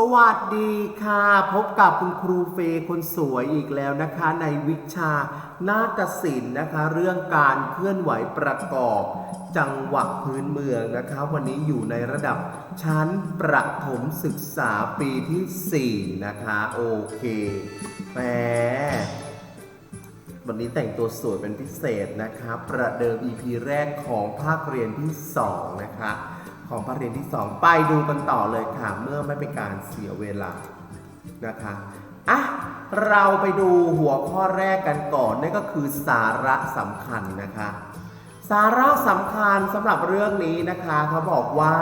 สวัสดีค่ะ พบกับคุณครูเฟย์คนสวยอีกแล้วนะคะ ในวิชานาฏศิลป์นะคะ เรื่องการเคลื่อนไหวประกอบ จังหวะพื้นเมืองนะคะ วันนี้อยู่ในระดับชั้นประถมศึกษาปีที่ 4 นะคะ โอเคแหมวันนี้แต่งตัวสวยเป็นพิเศษนะคะ ประเดิม EP แรกของภาคเรียนที่ 2 นะคะ ของภาคเรียนที่ 2 ไปดูกันต่อเลยค่ะ เมื่อไม่เป็นการเสียเวลานะคะอะเราไปดูหัวข้อแรกกันก่อนนั่นก็คือสาระสำคัญนะคะ สาระสำคัญสำหรับเรื่องนี้นะคะเขาบอกว่า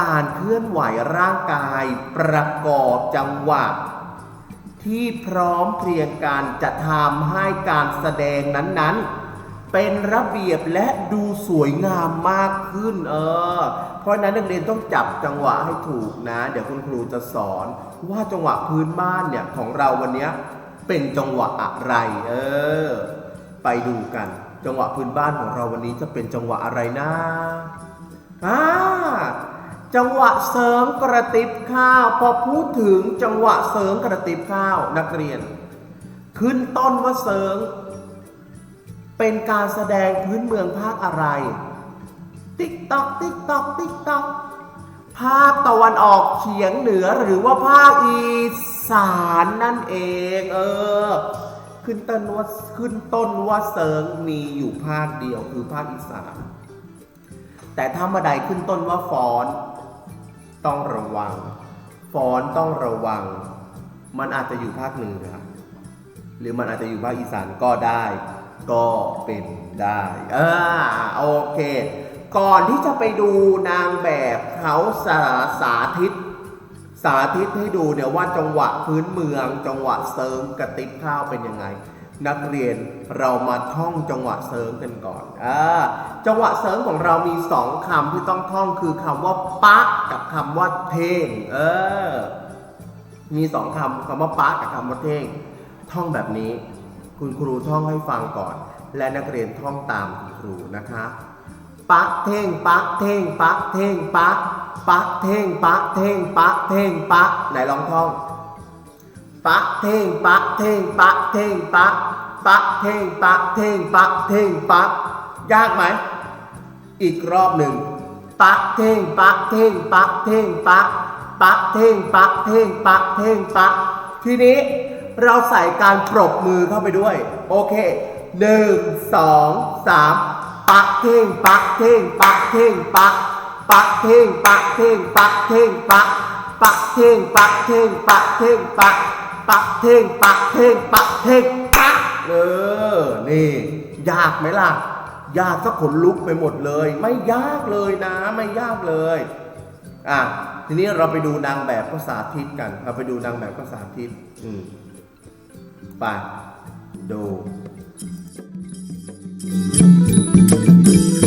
การเคลื่อนไหวร่างกายประกอบจังหวะ ที่พร้อมเพรียงกันจะทำให้การแสดงนั้นๆ เป็นระเบียบและดูสวยงามมากขึ้น เออ เพราะนั้นนักเรียนต้องจับจังหวะให้ถูกนะ เดี๋ยวคุณครูจะสอน ว่าจังหวะพื้นบ้านเนี่ยของเราวันนี้เป็นจังหวะอะไร เออ ไปดูกัน จังหวะพื้นบ้านของเราวันนี้จะเป็นจังหวะอะไรนะอ่าจังหวะเสริมกระติบข้าว พอพูดถึงจังหวะเสริมกระติบข้าวนักเรียน ขึ้นต้นว่าเสริม เป็นการแสดงพื้นเมืองภาคอะไร ติ๊กตอก ติ๊กตอก ติ๊กตอก ภาคตะวันออกเฉียงเหนือหรือว่าภาคอีสานนั่นเอง เออ ขึ้นต้นว่าขึ้นต้นว่าเสริงมีอยู่ภาคเดียวคือภาคอีสาน แต่ถ้ามื่อใดขึ้นต้นว่าฟอนต้องระวัง ฟอนต้องระวัง มันอาจจะอยู่ภาคเหนือ หรือมันอาจจะอยู่ภาคอีสานก็ได้ ก็เป็นได้เออโอเค ก่อนที่จะไปดูนางแบบเขาสาสาธิต สาธิตให้ดูเนี่ยว่าจังหวะพื้นเมือง จังหวะเซิร์งกระติบข้าวเป็นยังไง นักเรียนเรามาท่องจังหวะเซิร์งกันก่อนอ่าจังหวะเซิร์งของเรามีสองคำที่ต้องท่องคือคำว่าปะกับคำว่าเท่งเออมีสองคำคำว่าปะกับคำว่าเท่งท่องแบบนี้ คุณครูท่องให้ฟังก่อน และนักเรียนท่องตามคุณครูนะคะปะเท่งปะเท่งปะเท่งปะปะเท่งปะเท่งปะเท่งปะไหนลองท่องปะเท่งปะเท่งปะเท่งปะปะเท่งปะเท่งปะเท่งปะยากไหม อีกรอบหนึ่งปะเท่งปะเท่งปะเท่งปะปะเท่งปะเท่งปะเท่งปะทีนี้ เราใส่การปรบมือเข้าไปด้วย โอเคหนึ่งสองสามปะเท่งปะเท่งปะเท่งปะปะเท่งปะเท่งปะเท่งปะปะเท่งปะเท่งปะเท่งปะปะเท่งปะเท่งปะเท่งปะเออนี่ ยากไหมล่ะ ยากสักขนลุกไปหมดเลย ไม่ยากเลยนะไม่ยากเลยอะทีนี้เราไปดูนางแบบภาษาทิศกัน เราไปดูนางแบบภาษาทิศอืม ไปดูเ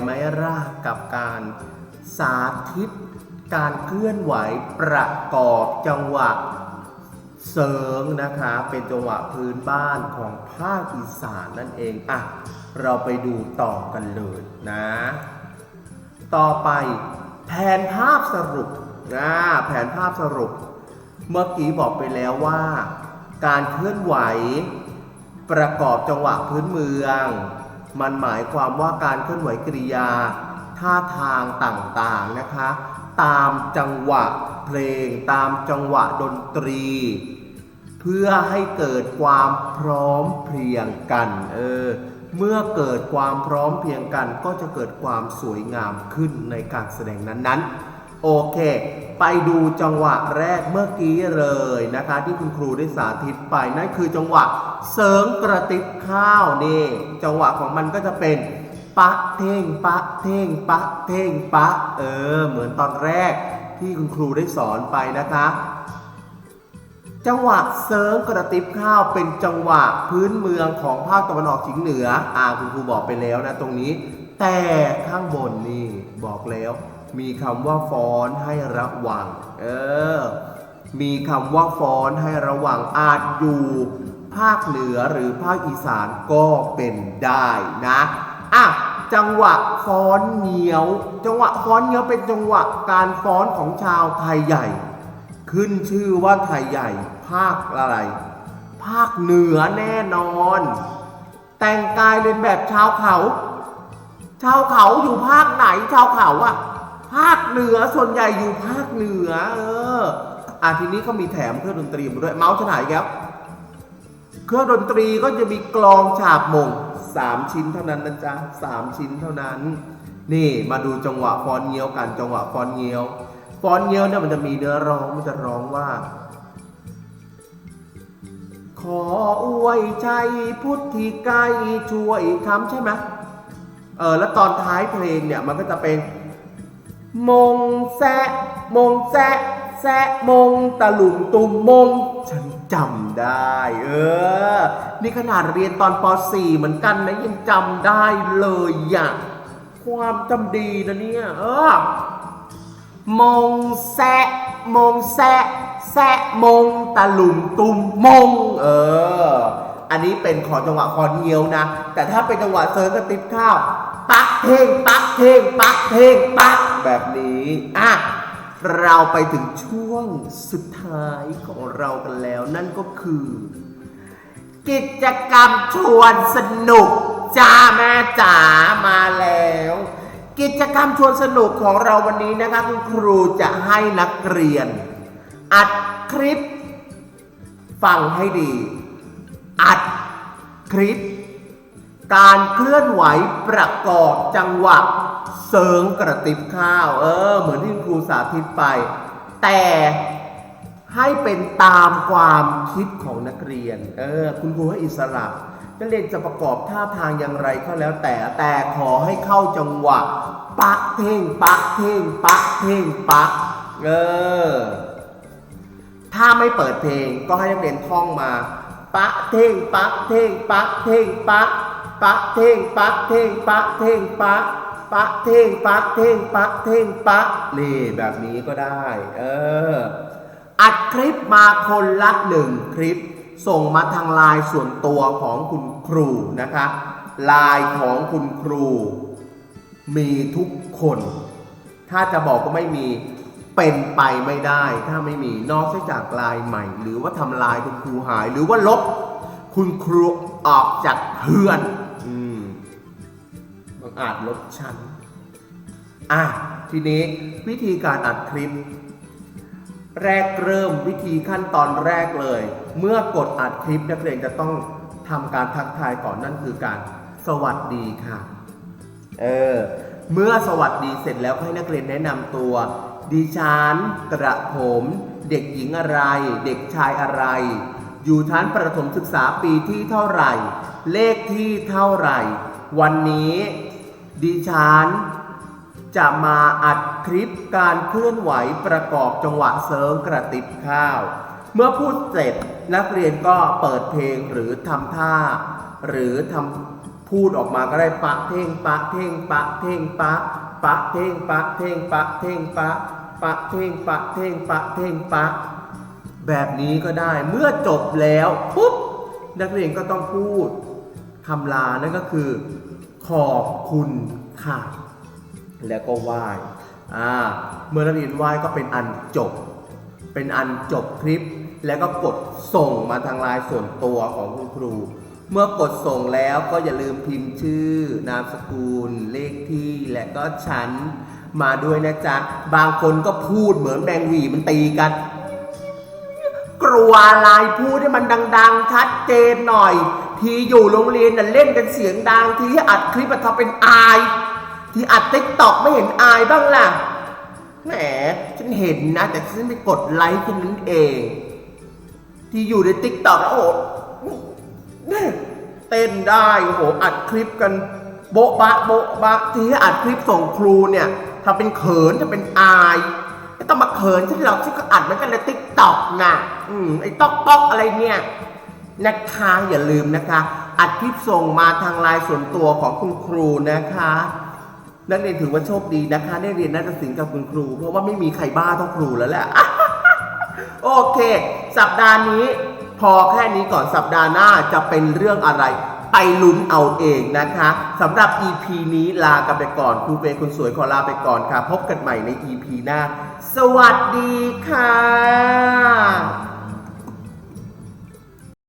ไหมร่ากับการสาธิต การเคลื่อนไหวประกอบจังหวะเสริงนะคะเป็นจังหวะพื้นบ้านของภาคอีสานนั่นเองอะเราไปดูต่อกันเลยนะ ต่อไปแผนภาพสรุปนะแผนภาพสรุป เมื่อกี้บอกไปแล้วว่า การเคลื่อนไหว ประกอบจังหวะพื้นเมือง มันหมายความว่าการเคลื่อนไหวกริยา ท่าทางต่างๆนะคะ ตามจังหวะเพลงตามจังหวะดนตรี เพื่อให้เกิดความพร้อมเพรียงกันเออเมื่อเกิดความพร้อมเพรียงกันก็จะเกิดความสวยงามขึ้นในการแสดงนั้นๆ โอเค ไปดูจังหวะแรกเมื่อกี้เลยนะคะ ที่คุณครูได้สาธิตไปนั่นคือจังหวะเสริงกระติบข้าวนี่จังหวะของมันก็จะเป็นปะเท่งปะเท่งปะเท่งปะเออ เหมือนตอนแรกที่คุณครูได้สอนไปนะคะ จังหวะเซิร์งกระติบข้าวเป็นจังหวะพื้นเมืองของภาคตะวันออกเฉียงเหนืออ่าคุณครูบอกไปแล้วนะตรงนี้ แต่ข้างบนนี่บอกแล้ว มีคำว่าฟ้อนให้ระวัง เออ มีคำว่าฟ้อนให้ระวังอาจอยู่ ภาคเหนือหรือภาคอีสานก็เป็นได้นะอะจังหวะฟ้อนเหนียว จังหวะฟ้อนเหนียวเป็นจังหวะการฟ้อนของชาวไทยใหญ่ ขึ้นชื่อว่าไทยใหญ่ ภาคอะไร ภาคเหนือแน่นอน แต่งกายเรียนแบบชาวเขา ชาวเขาอยู่ภาคไหนชาวเขาอะ ภาคเหนือส่วนใหญ่อยู่ภาคเหนือ เอออะทีนี้ก็มีแถมเครื่องดนตรีมาด้วยเมาส์ฉนายครับเครื่องดนตรีก็จะมีกลองฉาบมงสามชิ้นเท่านั้นนะจ๊ะสามชิ้นเท่านั้น นี่มาดูจังหวะฟอนเงี้ยวกันจังหวะฟอนเงี้ยวฟอนเงี้ยวเนี่ยมันจะมีเนื้อร้องมันจะร้องว่า ขออวยใจพุทธิไกรช่วยคำใช่ไหมเออแล้วตอนท้ายเพลงเนี่ยมันก็จะเป็น มงแซะมงแซะแซะมงตะหลุมตุมมง ฉันจำได้ เออ นี่ขนาดเรียนตอนป .4 เหมือนกันนะยังจำได้เลยอะความจำดีนะเนี่ย เออ มงแซะมงแซะแซะมงตะหลุมตุมมง เออ อันนี้เป็นขอจังหวะคอนเงียวนะ แต่ถ้าเป็นจังหวะเซิร์ฟกระติบข้าว เพลงปักเพลงปักเพลงปักแบบนี้อะเราไปถึงช่วงสุดท้ายของเรากันแล้ว นั่นก็คือ กิจกรรมชวนสนุกจ้าแม่จ๋ามาแล้ว กิจกรรมชวนสนุกของเราวันนี้นะคะคุณครูจะให้นักเรียน อัดคลิป ฟังให้ดี อัดคลิป การเคลื่อนไหวประกอบจังหวะเสริงกระติบข้าว เออ เหมือนที่ครูสาธิตไป แต่ให้เป็นตามความคิดของนักเรียน เออ คุณครูให้อิสระนักเรียนจะประกอบท่าทางอย่างไรก็แล้วแต่ แต่ขอให้เข้าจังหวะปะเท่งปะเท่งปะเท่งปะเออ ถ้าไม่เปิดเพลงก็ให้นักเรียนท่องมาปะเท่งปะเท่งปะเท่งปะ ปะเท่งปะเท่งปะเท่งปะปะเท่งปะเท่งปะเท่งปะนี่แบบนี้ก็ได้ เออ อัดคลิปมาคนละหนึ่งคลิป ส่งมาทางไลน์ส่วนตัวของคุณครูนะคะไลน์ของคุณครู มีทุกคน ถ้าจะบอกก็ไม่มีเป็นไปไม่ได้ ถ้าไม่มีนอกจากลายใหม่ หรือว่าทำลายคุณครูหาย หรือว่าลบคุณครูออกจากเพื่อน อืมบางอาจลบชั้น อะ ทีนี้วิธีการอัดคลิป แรกเริ่มวิธีขั้นตอนแรกเลย เมื่อกดอัดคลิปนักเรียนจะต้องทำการทักทายก่อนนั่นคือการสวัสดีค่ะ เออ เมื่อสวัสดีเสร็จแล้วให้นักเรียนแนะนำตัว ดิฉันกระผม เด็กหญิงอะไร เด็กชายอะไร อยู่ชั้นประถมศึกษาปีที่เท่าไหร่ เลขที่เท่าไหร่ วันนี้ดิฉันจะมาอัดคลิปการเคลื่อนไหวประกอบจังหวะเสริงกระติบข้าว เมื่อพูดเสร็จนักเรียนก็เปิดเพลงหรือทำท่า หรือทำพูดออกมาก็ได้ปะเท่งปะเท่งปะเท่งปะปะเท่งปะเท่งปะเท่งปะปะเท่งปะเท่งปะเท่งปะ แบบนี้ก็ได้เมื่อจบแล้วปุ๊บนักเรียนก็ต้องพูดคำลานั่นก็คือ ขอบคุณค่ะ แล้วก็ไหว้อ่าเมื่อนักเรียนไหว้ก็เป็นอันจบ เป็นอันจบคลิป แล้วก็กดส่งมาทางไลน์ส่วนตัวของคุณครู เมื่อกดส่งแล้วก็อย่าลืมพิมพ์ชื่อ นามสกุล เลขที่และก็ชั้นมาด้วยนะจ๊ะ บางคนก็พูดเหมือนแบงวีมันตีกัน กลัวอะไรพูดให้มันดัง ๆ ชัดเจนหน่อย ทีอยู่โรงเรียนน่ะเล่นกันเสียงดัง ทีอัดคลิปอะทำเป็นอาย ทีอัดติ๊กตอกไม่เห็นอายบ้างล่ะแหมฉันเห็นนะ แต่ฉันไปกดไลค์แค่นั้นเอง ที่อยู่ในติ๊กตอกแล้วโอ้โหเนี่ยเต้นได้โอ้โหอัดคลิปกันโบ๊ะบะโบ๊ะบะที่อัดคลิปส่งครูเนี่ยทำเป็นเขินจะเป็นอาย ไม่ต้องมาเขินฉันหรอกฉันก็อัดเหมือนกันในติ๊กต็อกนะอืมไอ้ต๊อกต๊อกอะไรเนี่ยนะคะอย่าลืมนะคะ อัดคลิปส่งมาทางไลน์ส่วนตัวของคุณครูนะคะ นักเรียนถือว่าโชคดีนะคะ ได้เรียนนาฏศิลป์กับคุณครู เพราะว่าไม่มีใครบ้าเท่าครูแล้วแหละโอเค สัปดาห์นี้ พอแค่นี้ก่อนสัปดาห์หน้าจะเป็นเรื่องอะไร ไปลุ้นเอาเองนะคะสำหรับ EP นี้ลากันไปก่อนครูเปย์คุณสวยขอลาไปก่อนค่ะ พบกันใหม่ใน EP หน้า สวัสดีค่ะ